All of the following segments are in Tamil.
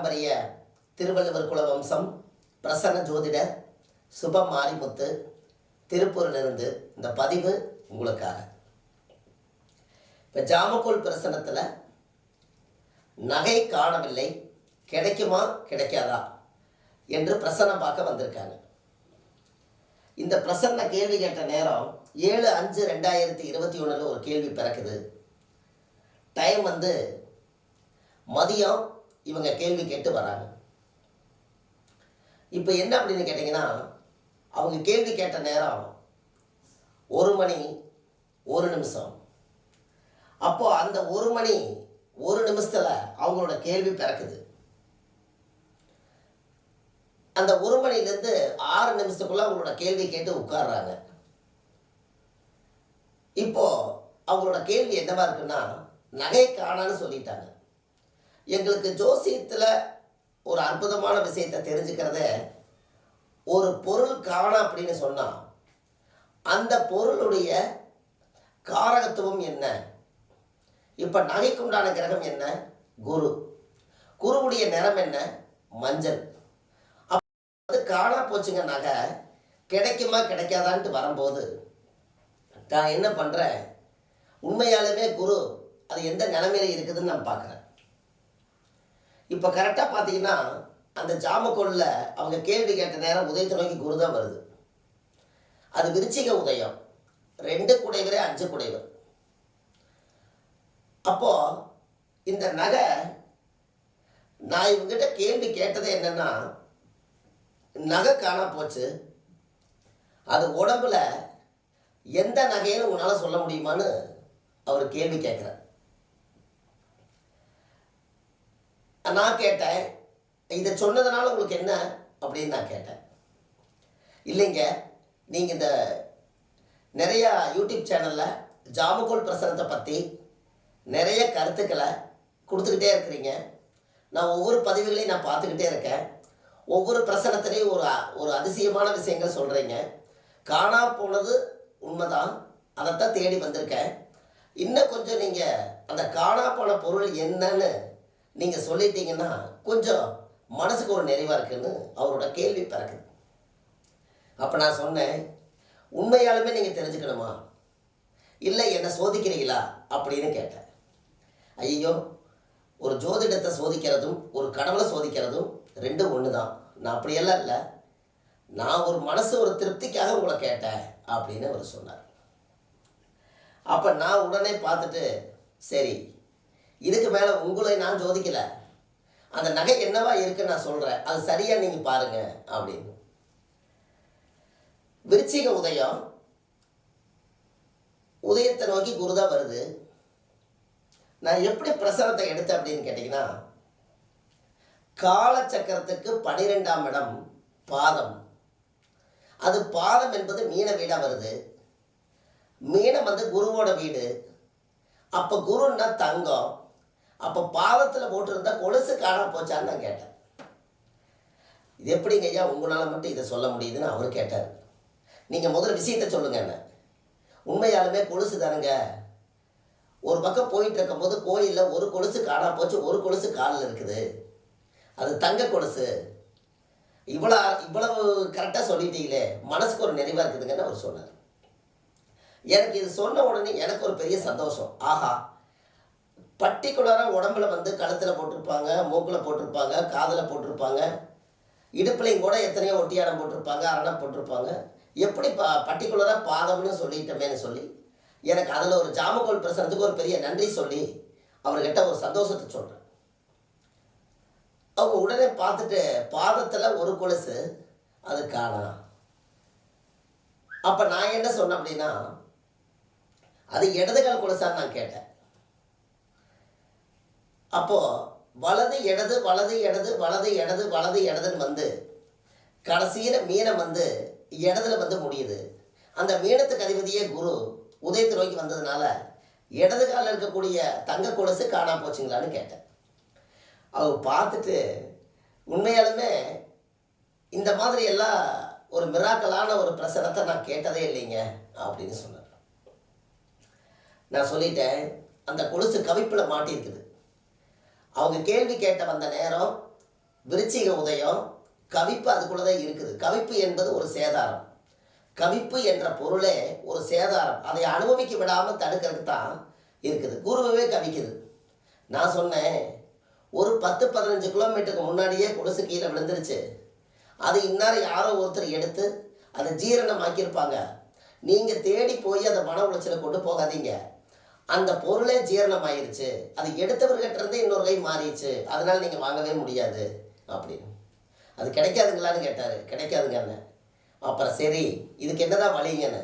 பாரம்பரிய திருவள்ளுவர் குல வம்சம் பிரசன்ன ஜோதிடர் சுபம் மாரிமுத்து திருப்பூரிலிருந்து இந்த பதிவு உங்களுக்காக. இப்போ ஜாமக்கோல் பிரசனத்தில் நகை காணவில்லை கிடைக்குமா கிடைக்காதா என்று பிரசன்னம் பார்க்க வந்திருக்காங்க. இந்த பிரசன்ன கேள்வி கேட்ட நேரம் ஏழு அஞ்சு ரெண்டாயிரத்தி இருபத்தி ஒன்றில் ஒரு கேள்வி பிறக்குது. டைம் வந்து மதியம் இவங்க கேள்வி கேட்டு வராங்க. இப்போ என்ன அப்படின்னு கேட்டிங்கன்னா அவங்க கேள்வி கேட்ட நேரம் ஒரு மணி ஒரு நிமிஷம். அப்போது அந்த ஒரு மணி ஒரு நிமிஷத்தில் அவங்களோட கேள்வி பிறக்குது. அந்த ஒரு மணிலேருந்து ஆறு நிமிஷத்துக்குள்ள அவங்களோட கேள்வி கேட்டு உட்காடுறாங்க இப்போது அவங்களோட கேள்வி என்னவா இருக்குன்னா நகை காணான்னு சொல்லிட்டாங்க. எங்களுக்கு ஜோசியத்தில் ஒரு அற்புதமான விஷயத்தை தெரிஞ்சுக்கிறத ஒரு பொருள் காண அப்படின்னு சொன்னால் அந்த பொருளுடைய காரகத்துவம் என்ன? இப்போ நகைக்குண்டான கிரகம் என்ன? குரு. குருவுடைய நிறம் என்ன? மஞ்சள். அப்போ அது காணா போச்சுங்க நகை. கிடைக்குமா கிடைக்காதான்ட்டு வரும்போது நான் என்ன பண்ணுறேன் உண்மையாலுமே குரு அது எந்த நிலைமையில இருக்குதுன்னு நான் பார்க்குறேன். இப்போ கரெக்டாக பார்த்தீங்கன்னா அந்த ஜாமக்கோளில் அவங்க கேள்வி கேட்ட நேரம் உதயத்தை நோக்கி குரு தான் வருது. அது விருச்சிக உதயம். ரெண்டு குடைவரே அஞ்சு குடைவர். அப்போ இந்த நகை நான் இவங்ககிட்ட கேள்வி கேட்டது என்னன்னா நகை காணா போச்சு. அது உடம்புல எந்த நகைன்னு உன்னால் சொல்ல முடியுமான்னு அவர் கேள்வி கேட்குறார். நான் கேட்டேன் இதை சொன்னதுனால உங்களுக்கு என்ன அப்படின்னு நான் கேட்டேன். இல்லைங்க நீங்கள் இந்த நிறையா யூடியூப் சேனலில் ஜாமகோல் பிரசனத்தை பற்றி நிறைய கருத்துக்களை கொடுத்துக்கிட்டே இருக்கிறீங்க. நான் ஒவ்வொரு பதிவுகளையும் நான் பார்த்துக்கிட்டே இருக்கேன். ஒவ்வொரு பிரசனத்திலையும் ஒரு ஒரு அதிசயமான விஷயங்கள் சொல்கிறீங்க காணா போனது உண்மைதான். அதைத்தான் தேடி வந்திருக்கேன். இன்னும் கொஞ்சம் நீங்கள் அந்த காணா போன பொருள் என்னன்னு நீங்கள் சொல்லிட்டீங்கன்னா கொஞ்சம் மனசுக்கு ஒரு நிறைவாக இருக்குன்னு அவரோட கேள்வி பிறக்குது. அப்போ நான் சொன்னேன் உண்மையாலுமே நீங்கள் தெரிஞ்சுக்கணுமா? இல்லை என்னை சோதிக்கிறீங்களா? அப்படின்னு கேட்டேன். ஐயோ ஒரு ஜோதிடத்தை சோதிக்கிறதும் ஒரு கடவுளை சோதிக்கிறதும் ரெண்டும் ஒன்று தான் நான் அப்படியெல்லாம் இல்லை. நான் ஒரு மனசு ஒரு திருப்திக்காக உங்களை கேட்டேன் அப்படின்னு அவர் சொன்னார். அப்போ நான் உடனே பார்த்துட்டு சரி இதுக்கு மேலே உங்களை நான் ஜோதிக்கலை. அந்த நகை என்னவா இருக்குன்னு நான் சொல்கிறேன் அது சரியாக நீங்கள் பாருங்கள் அப்படின்னு. விருச்சிக உதயம் உதயத்தை நோக்கி குருதா வருது. நான் எப்படி பிரசனத்தை எடுத்தேன் அப்படின்னு கேட்டிங்கன்னா காலச்சக்கரத்துக்கு பனிரெண்டாம் இடம் பாதம். அது பாதம் என்பது மீன வீடாக வருது. மீனம் வந்து குருவோட வீடு. அப்போ குருன்னா தங்கம். அப்போ பாதத்தில் போட்டிருந்தா கொலுசு காணாம போச்சான்னு நான் கேட்டேன். இது எப்படிங்க ஐயா? உங்களால் மட்டும் இதை சொல்ல முடியுதுன்னு அவர் கேட்டார். நீங்கள் முதல்ல விஷயத்த சொல்லுங்க என்ன? உண்மையாலுமே கொலுசு தானுங்க. ஒரு பக்கம் போயிட்டு இருக்கும்போது கோயிலில் ஒரு கொலுசு காணாம போச்சு ஒரு கொலுசு காலில் இருக்குது. அது தங்க கொலுசு. இவ்வளோ இவ்வளவு கரெக்டாக சொல்லிட்டீங்களே மனசுக்கு ஒரு நிறைவாக இருக்குதுங்கன்னு அவர் சொன்னார். எனக்கு இது சொன்ன உடனே எனக்கு ஒரு பெரிய சந்தோஷம். ஆஹா பர்டிகுலராக உடம்புல வந்து கழுத்தில் போட்டிருப்பாங்க மூக்கில் போட்டிருப்பாங்க காதில் போட்டிருப்பாங்க. இடுப்புலையும் கூட எத்தனையோ ஒட்டியாடம் போட்டிருப்பாங்க அரணை போட்டிருப்பாங்க. எப்படி பா பர்டிகுலராக பாதம்னு சொல்லிட்டோமேன்னு சொல்லி எனக்கு அதில் ஒரு ஜாமக்கோல் பிரசனத்துக்கு ஒரு பெரிய நன்றி சொல்லி அவர்கிட்ட ஒரு சந்தோஷத்தை சொல்கிறேன் அவங்க உடனே பார்த்துட்டு பாதத்தில் ஒரு கொலுசு அது காணாம் அப்போ நான் என்ன சொன்னேன் அப்படின்னா அது இடதுகால் கொலுசான்னு நான் கேட்டேன். அப்போது வலது இடது வலது இடது வலது இடது வலது இடதுன்னு வந்து கடைசியில் மீனம் வந்து இடதுல வந்து முடியுது. அந்த மீனத்துக்கு அதிபதியே குரு உதயத்துறைக்கு நோக்கி வந்ததுனால இடது காலில் இருக்கக்கூடிய தங்க கொலுசு காணாம போச்சுங்களான்னு கேட்டேன். அவர் பார்த்துட்டு உண்மையாலுமே இந்த மாதிரி எல்லாம் ஒரு மிராக்கலான ஒரு பிரசனத்தை நான் கேட்டதே இல்லைங்க அப்படின்னு சொன்னார். நான் சொல்லிட்டேன் அந்த கொலுசு கவிப்பில் மாட்டியிருக்குது. அவங்க கேள்வி கேட்ட வந்த நேரம் விருச்சிக உதயம் கவிப்பு அதுக்குள்ளே தான் இருக்குது. கவிப்பு என்பது ஒரு சேதாரம். கவிப்பு என்ற பொருளே ஒரு சேதாரம். அதை அனுபவிக்க விடாமல் தடுக்கிறதுக்கு தான் இருக்குது. குருவே கவிக்குது. நான் சொன்னேன் ஒரு பத்து பதினஞ்சு கிலோமீட்டருக்கு முன்னாடியே கொலுசு கீழே விழுந்துருச்சு. அது இன்னார யாரோ ஒருத்தர் எடுத்து அதை ஜீரணமாக்கியிருப்பாங்க. நீங்கள் தேடி போய் அதை மன உளைச்சலை கொண்டு போகாதீங்க. அந்த பொருளே ஜீரணம் ஆயிடுச்சு அது எடுத்தவர்கிட்ட இருந்து இன்னொரு கை மாறிடுச்சு. அதனால் நீங்கள் வாங்கவே முடியாது. அப்படின்னு. அது கிடைக்காதுங்களான்னு கேட்டார். கிடைக்காதுங்கன்னு அப்புறம் சரி இதுக்கு என்னதான் வழிங்கன்னு.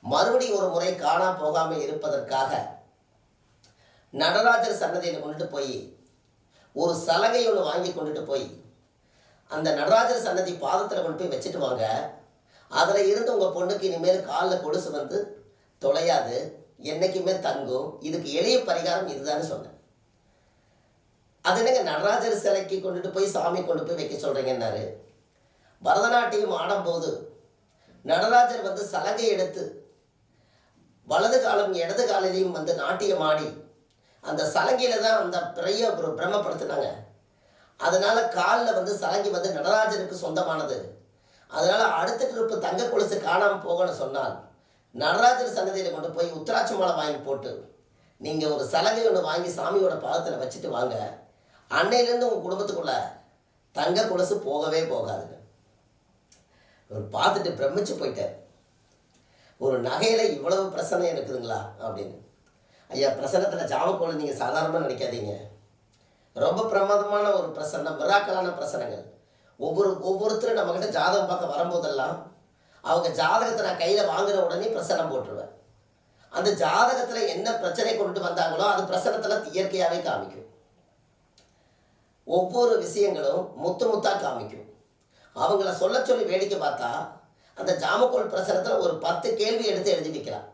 மறுபடியும் ஒரு முறை காணா போகாமல் இருப்பதற்காக நடராஜர் சன்னதியில் கொண்டுட்டு போய் ஒரு சலகை ஒன்று வாங்கி கொண்டுட்டு போய் அந்த நடராஜர் சன்னதி பாதத்தில் கொண்டு போய் வச்சுட்டு வாங்க. அதில் இருந்து உங்கள் பொண்ணுக்கு இனிமேல் காலில் கொலுசு வந்து தொலையாது. என்றைக்குமே தங்கும். இதுக்கு எளிய பரிகாரம் இதுதான் சொன்னேன். அது என்னங்க நடராஜர் சிலைக்கு கொண்டுட்டு போய் சாமி கொண்டு போய் வைக்க சொல்கிறீங்கன்னாரு பரதநாட்டியம் ஆடும்போது நடராஜர் வந்து சலகை எடுத்து வலது காலம் இடது காலிலையும் வந்து நாட்டியம் ஆடி அந்த சலங்கையில் தான் அந்த பிறைய ஒரு பிரம்மப்படுத்தினாங்க. அதனால் காலில் வந்து சலங்கை வந்து நடராஜருக்கு சொந்தமானது. அதனால் அடுத்த ட்ரிப்பு தங்க கொலுசு காணாமல் போகணும்னு சொன்னால் நடராஜர் சன்னதியில் கொண்டு போய் உத்தராட்சி மாலை வாங்கி போட்டு நீங்கள் ஒரு சலங்கை ஒன்று வாங்கி சாமியோட பாதத்தில் வச்சுட்டு வாங்க. அன்னையிலேருந்து உங்கள் குடும்பத்துக்குள்ள தங்க குலசு போகவே போகாதுங்க. அவர் பார்த்துட்டு பிரமிச்சு போயிட்டார். ஒரு நகையில் இவ்வளவு பிரசனை இருக்குதுங்களா அப்படின்னு. ஐயா பிரசன்னத்தில் ஜாமக்கோள் நீங்கள் சாதாரணமாக நினைக்காதீங்க. ரொம்ப பிரமாதமான ஒரு பிரசன்னம் மிராக்கலான பிரசனங்கள் ஒவ்வொரு ஒவ்வொருத்தரும் நம்மக்கிட்ட ஜாதகம் பார்க்க வரும்போதெல்லாம் அவங்க ஜாதகத்தை நான் கையில் வாங்குற உடனே பிரசன்னம் போட்டுருவேன். அந்த ஜாதகத்தில் என்ன பிரச்சனை கொண்டு வந்தாங்களோ அது பிரசனத்தில் இயற்கையாகவே காமிக்கும். ஒவ்வொரு விஷயங்களும் முத்து முத்தாக காமிக்கும். அவங்கள சொல்ல சொல்லி வேடிக்கை பார்த்தா அந்த ஜாமக்கோல் பிரசனத்தில் ஒரு பத்து கேள்வி எடுத்து எழுதி வைக்கலாம்.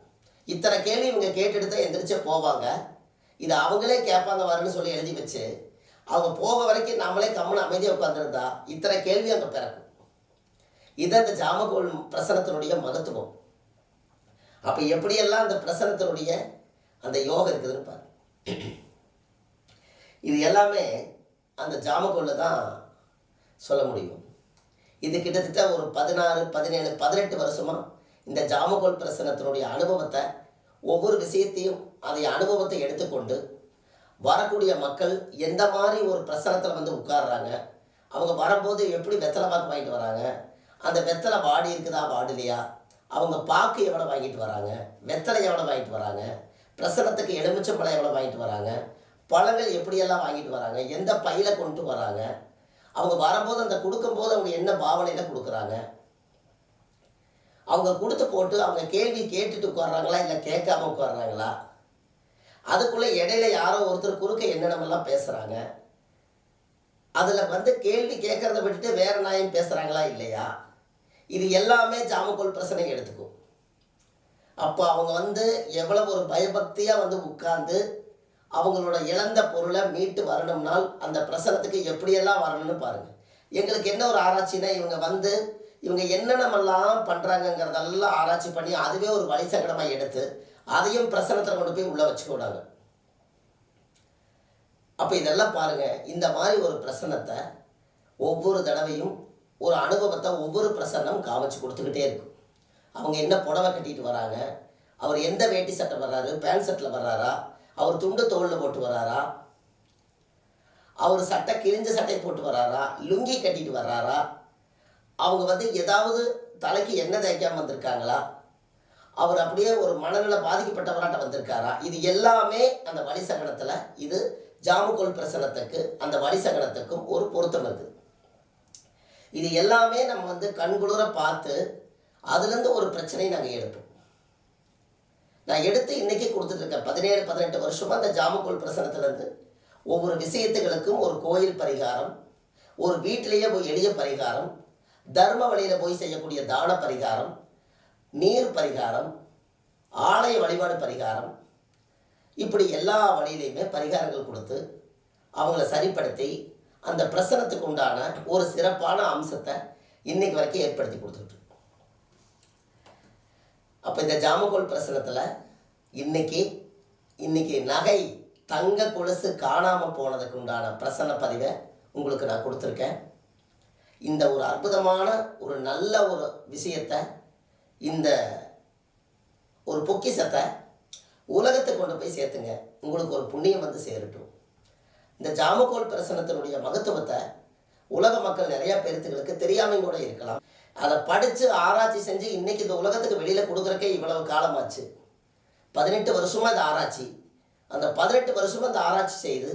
இத்தனை கேள்வி இவங்க கேட்டு எடுத்து எந்திரிச்சே போவாங்க. இதை அவங்களே கேட்பாங்க வரும்னு சொல்லி எழுதி வச்சு அவங்க போக வரைக்கும் நம்மளே கம்முன்னு அமைதியாக உட்காந்துருந்தா இத்தனை கேள்வி அங்கே பிறக்கும். இது அந்த ஜாமகோல் பிரசனத்தினுடைய மகத்துவம். அப்போ எப்படியெல்லாம் அந்த பிரசனத்தினுடைய அந்த யோகம் இருக்குதுன்னு பாரு. இது எல்லாமே அந்த ஜாமக்கோலில் தான் சொல்ல முடியும். இது கிட்டத்தட்ட ஒரு பதினாறு பதினேழு பதினெட்டு வருஷமாக இந்த ஜாமகோல் பிரசனத்தினுடைய அனுபவத்தை ஒவ்வொரு விஷயத்தையும் அதை அனுபவத்தை எடுத்துக்கொண்டு வரக்கூடிய மக்கள் எந்த மாதிரி ஒரு பிரசனத்தில் வந்து உட்காடுறாங்க அவங்க வரும்போது எப்படி வெத்தலை பாக்கு வாங்கிட்டு வராங்க அந்த வெத்தலை வாடி இருக்குதா வாடலையா? அவங்க பாக்கு எவ்வளோ வாங்கிட்டு வராங்க? வெத்தலை எவ்வளோ வாங்கிட்டு வராங்க? பிரசனத்துக்கு எலுமிச்சம்பழம் எவ்வளோ வாங்கிட்டு வராங்க? பழங்கள் எப்படியெல்லாம் வாங்கிட்டு வராங்க? எந்த பையில கொண்டு வராங்க? அவங்க வரும்போது அந்த கொடுக்கும்போது அவங்க என்ன பாவனையில் கொடுக்குறாங்க? அவங்க கொடுத்து போட்டு அவங்க கேள்வி கேட்டுட்டு உட்கார்றாங்களா இல்லை கேட்காம உட்கார்றாங்களா? அதுக்குள்ளே இடையில யாரோ ஒருத்தர் குறுக்க என்னென்னமெல்லாம் பேசுகிறாங்க அதில் வந்து கேள்வி கேட்குறத விட்டுட்டு வேற நாயும் பேசுகிறாங்களா இல்லையா? இது எல்லாமே ஜாமக்கோல் பிரச்சனை எடுத்துக்கும் அப்போ அவங்க வந்து எவ்வளவு ஒரு பயபக்தியாக வந்து உட்கார்ந்து அவங்களோட இழந்த பொருளை மீட்டு வரணும்னால் அந்த பிரசனத்துக்கு எப்படியெல்லாம் வரணும்னு பாருங்கள் எங்களுக்கு என்ன ஒரு ஆராய்ச்சினா இவங்க வந்து இவங்க என்னென்னமெல்லாம் பண்ணுறாங்கங்கிறதெல்லாம் ஆராய்ச்சி பண்ணி அதுவே ஒரு வழி சங்கடமாக எடுத்து அதையும் பிரசனத்தில் கொண்டு போய் உள்ளே வச்சுக்கூடாங்க அப்போ இதெல்லாம் பாருங்கள் இந்த மாதிரி ஒரு பிரசனத்தை ஒவ்வொரு தடவையும் ஒரு அனுபவத்தை ஒவ்வொரு பிரசன்னம் காமிச்சு கொடுத்துக்கிட்டே இருக்கும். அவங்க என்ன புடவை கட்டிட்டு வராங்க? அவர் எந்த வேட்டி சட்டை வர்றாரு? Pant subtle வர்றாரா? அவர் துண்டு தோளில் போட்டு வராரா அவர் சட்டை கிழிஞ்ச சட்டை போட்டு வராரா லுங்கி கட்டிட்டு வர்றாரா? அவங்க வந்து ஏதாவது தலைக்கு எண்ணெய் தேய்க்காமல் வந்திருக்காங்களா? அவர் அப்படியே ஒரு மனநல பாதிக்கப்பட்டவராட்ட வந்திருக்காரா? இது எல்லாமே அந்த வழி சகனத்தில் இது ஜாமுகோல் பிரசனத்துக்கு அந்த வழி சகனத்துக்கும் ஒரு பொருத்தம் இருக்குது. இது எல்லாமே நம்ம வந்து கண்குளிர பார்த்து அதுலேருந்து ஒரு பிரச்சனையை நாங்கள் எடுப்போம். நான் எடுத்து இன்னைக்கு கொடுத்துட்ருக்கேன். பதினேழு பதினெட்டு வருஷமாக அந்த ஜாமக்கோல் பிரசனத்துலேருந்து ஒவ்வொரு விஷயத்துகளுக்கும் ஒரு கோயில் பரிகாரம் ஒரு வீட்டிலேயே போய் எளிய பரிகாரம் தர்ம வழியில் போய் செய்யக்கூடிய தான பரிகாரம் நீர் பரிகாரம் ஆலய வழிபாடு பரிகாரம் இப்படி எல்லா வழியிலையுமே பரிகாரங்கள் கொடுத்து அவங்கள சரிப்படுத்தி அந்த பிரசனத்துக்கு உண்டான ஒரு சிறப்பான அம்சத்தை இன்னைக்கு வரைக்கும் ஏற்படுத்தி கொடுத்துக்கிட்டு அப்போ இந்த ஜாமகோல் பிரசனத்தில் இன்னைக்கு இன்னைக்கு நகை தங்க கொலுசு காணாமல் போனதுக்கு உண்டான பிரசன்ன பதிவை உங்களுக்கு நான் கொடுத்துருக்கேன். இந்த ஒரு அற்புதமான ஒரு நல்ல ஒரு விஷயத்தை இந்த ஒரு பொக்கிஷத்தை உலகத்தை கொண்டு போய் சேர்த்துங்க. உங்களுக்கு ஒரு புண்ணியம் வந்து சேரட்டும். இந்த ஜாமக்கோல் பிரசனத்தினுடைய மகத்துவத்தை உலக மக்கள் நிறைய பேர்த்துகளுக்கு தெரியாமல் கூட இருக்கலாம். அதை படித்து ஆராய்ச்சி செஞ்சு இன்னைக்கு இந்த உலகத்துக்கு வெளியில் கொடுக்குறக்கே இவ்வளவு காலமாச்சு. பதினெட்டு வருஷமாக இந்த ஆராய்ச்சி. அந்த பதினெட்டு வருஷமாக இந்த ஆராய்ச்சி செய்து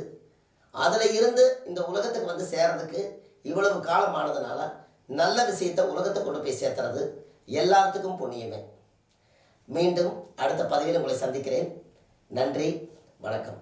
அதில் இருந்து இந்த உலகத்துக்கு வந்து சேர்றதுக்கு இவ்வளவு காலமானதுனால நல்ல விஷயத்தை உலகத்தை கொண்டு போய் சேர்த்துறது எல்லாத்துக்கும் புண்ணியமே. மீண்டும் அடுத்த பதவியில் உங்களை சந்திக்கிறேன். நன்றி வணக்கம்.